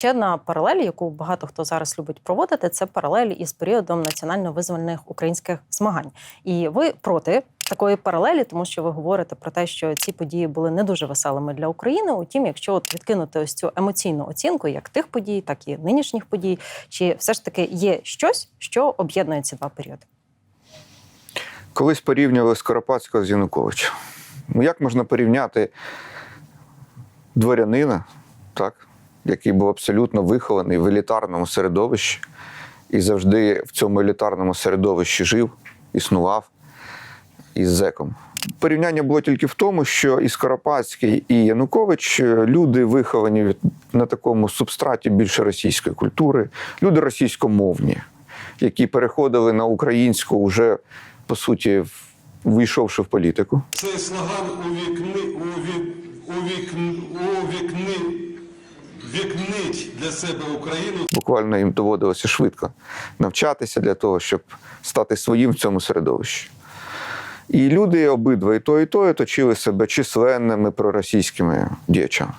Ще одна паралель, яку багато хто зараз любить проводити, це паралель із періодом національно-визвольних українських змагань. І ви проти такої паралелі, тому що ви говорите про те, що ці події були не дуже веселими для України. Утім, якщо от відкинути ось цю емоційну оцінку, як тих подій, так і нинішніх подій, чи все ж таки є щось, що об'єднує ці два періоди? Колись порівнювали Скоропадського з Януковичем. Ну, як можна порівняти дворянина, так, який був абсолютно вихований в елітарному середовищі і завжди в цьому елітарному середовищі жив, існував із зеком. Порівняння було тільки в тому, що і Скоропадський, і Янукович е, люди виховані на такому субстраті більше російської культури, люди російськомовні, які переходили на українську вже по суті, в- увійшовши в політику. Цей слоган увікни, уві, увікн, увікни, вікнить для себе Україну. Буквально їм доводилося швидко навчатися для того, щоб стати своїм в цьому середовищі. І люди обидва, і то, і то, оточили себе численними проросійськими діячами.